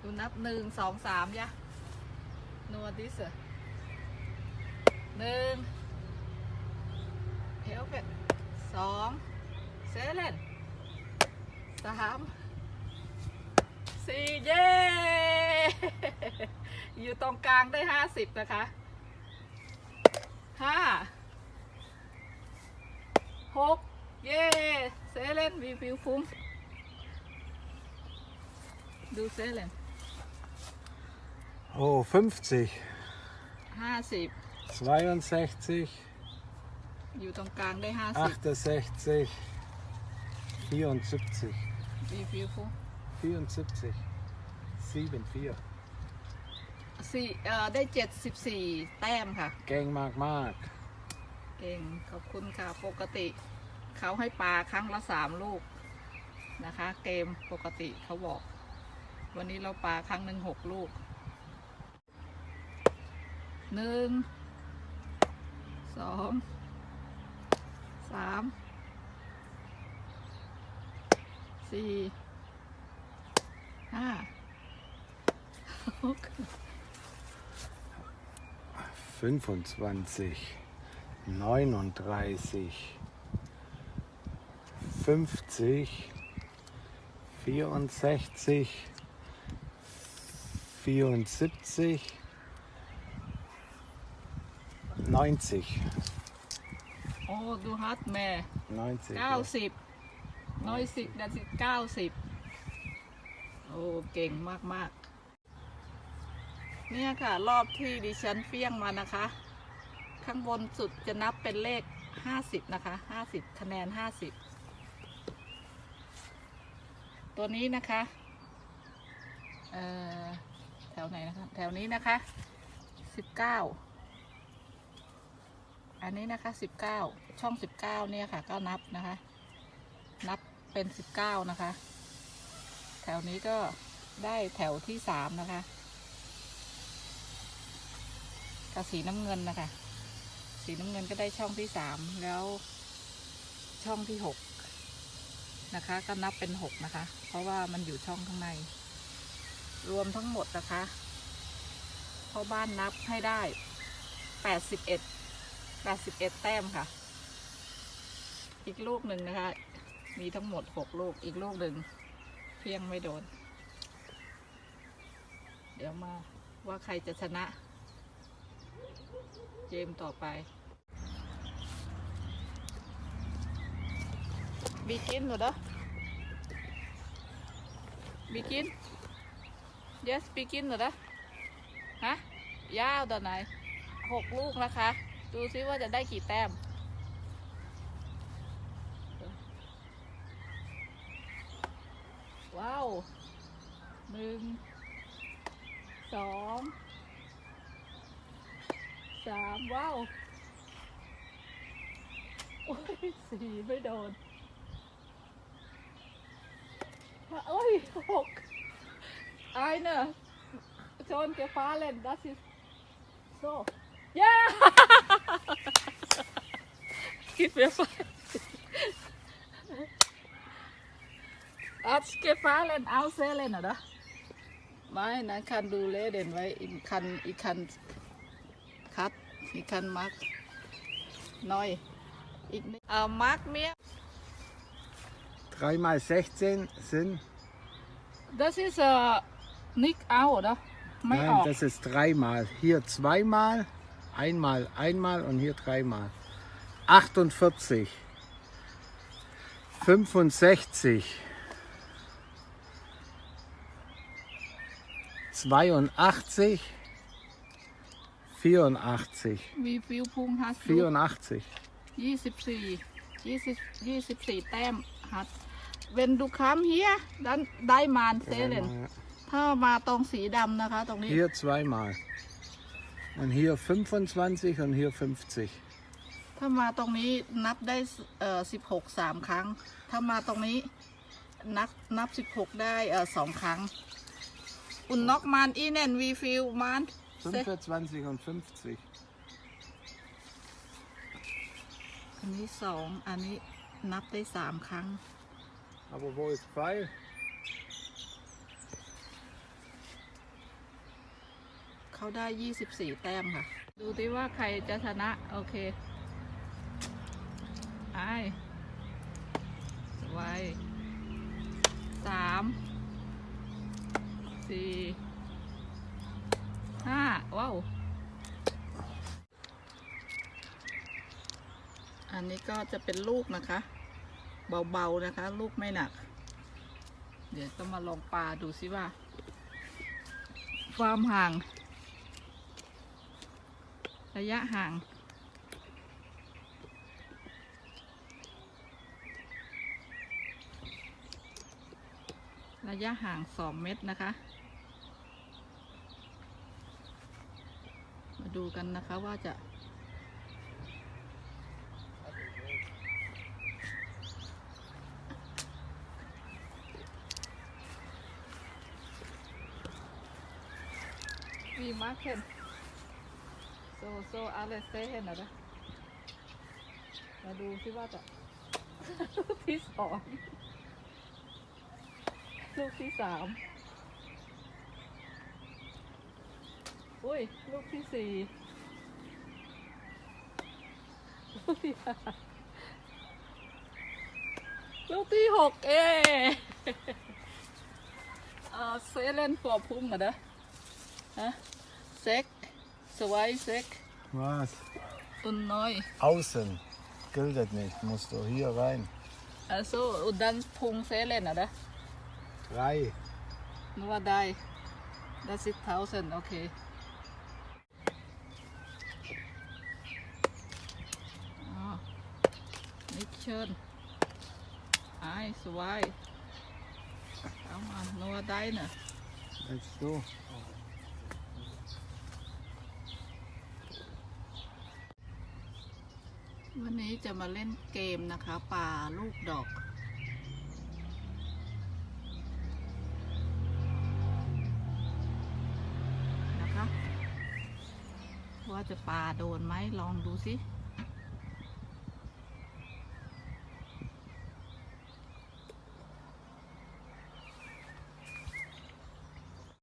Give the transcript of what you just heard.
ดูนับหนึ่งสองสามยะนัวดิสหนึ่งเฮลเฟตสองเซเลนสามสี่เย้อยู่ตรงกลางได้ห้าสิบนะคะห้าหกเย้เซเลนวีฟิวฟุ้งดูเซเลน Oh, 50, ห้าสิบ 62, อยู่ตรงกลางได้ห้าสิบ 68, 74, วีฟิวฟุ้ง 74, 74. สี่เอ่อได้เจ็ดสิบสี่แต้มค่ะ Gang mag mag. เก่งขอบคุณค่ะ ปกติ เขาให้ปลาครั้งละสามลูกนะคะ เกมปกติเขาบอก วันนี้เราปลาครั้งหนึ่งหกลูก หนึ่งสองสามสี่ห้าหก 25, 39, 50, 64, 74, 90, โอ้ดูฮัตแม่ 90. เก้าสิบน้อยสิบนาทีเก้าสิบโอ้เก่งมากมากๆ เนี่ยค่ะ รอบที่ดิฉันเฟี้ยงมานะคะ ข้างบนสุดจะนับเป็นเลขห้าสิบนะคะห้าสิบคะแนนห้าสิบตัวนี้นะคะ เอ่อ แถวไหนนะคะ แถวนี้นะคะสิบเก้า อันนี้นะคะสิบเก้าช่องสิบเก้าเนี่ยค่ะ ก็นับนะคะ นับเป็นสิบเก้านะคะ แถวนี้ก็ได้แถวที่สามนะคะกับสีน้ำเงินนะคะ สีน้ำเงินก็ได้ช่องที่สามแล้วช่องที่หกนะคะ ก็นับเป็นหกนะคะ เพราะว่ามันอยู่ช่องข้างใน รวมทั้งหมดนะคะพ่อบ้านนับให้ได้แปดสิบเอ็ด แปดสิบเอ็ดแต้มค่ะ อีกลูกหนึ่งนะคะ มีทั้งหมดหกลูก อีกลูกหนึ่งเพียงไม่โดน เดี๋ยวมาว่าใครจะชนะ เกมต่อไปบีกินหรอเด้อบีกิน yes บีกินหรอเด้อฮะยาวตอนไหนหกลูกนะคะ ดูซิว่าจะได้กี่แต้ม ว้าวหนึ่งสองสามว้าว โอ้ยสี่ไม่โดนโอ้ยหกไอ้เนอะชนเกฟ้าเล่น das ist so ja gib mir Fall Hat's gefallen aussehen, oder? Nein, dann kann du reden, weil ich kann, ich kann cut, ich kann mag neu. Ich, äh, mag mir, 3 mal 16 sind, das ist äh, nicht out, oder? Mein nein, auch. das ist dreimal. Hier zweimal, einmal, einmal und hier dreimal. 48, 65, 82, 84, มีฟิวพุงฮัส 84. ยี่สิบสี่ยี่สิบยี่สิบสี่แต้มฮัสเวนดูคัมเฮียดันได้มานเซเลน Dreimal. ถ้ามาตรงสีดำนะคะตรงนี้ Hier zweimal. Und hier 25 und hier 50. ถ้ามาตรงนี้นับได้เอ่อสิบหกสามครั้ง ถ้ามาตรงนี้นับนับสิบหกได้เอ่อสองครั้ง อุ่นนอกมันอีแนนวีฟิลมันเซ25 und 50. อันนี้สองอันนี้นับได้สามครั้ง Aber wo ist Pfeil? เขาได้ยี่สิบสี่แต้มค่ะ ดูดิว่าใครจะชนะ โอเค ไอสวยสามสี่ห้าว้าว อันนี้ก็จะเป็นลูกนะคะ เบา ๆ นะคะ ลูกไม่หนัก เดี๋ยวต้องมาลองปลาดูซิว่า ความห่าง ระยะห่าง ระยะห่างสองเมตรนะคะ มาดูกันนะคะว่าจะ Wie machen. So, so alles sehen, oder? มาดูซิว่าจะ ที่สอง ลูกที่สามอุ้ย ลูกที่สี่ลูกที่ห้าลูกที่หกเอเออเซเลนฟอร์พุ่มเหรอเด้อฮะเซ็กสวายเซ็ก Was? ตุนน้อย Außen. Gilt nicht. Musst du hier rein. Also, und dann Punkt Seelen, oder? Drei. Nur da. Das ist 1000, okay. Ah, nicht schön. Eins, zwei. Schau mal, nur deine. Jetzt du. วันนี้จะมาเล่นเกมนะคะป่าลูกดอก ว่าจะปลาโดนไหมลองดูสิ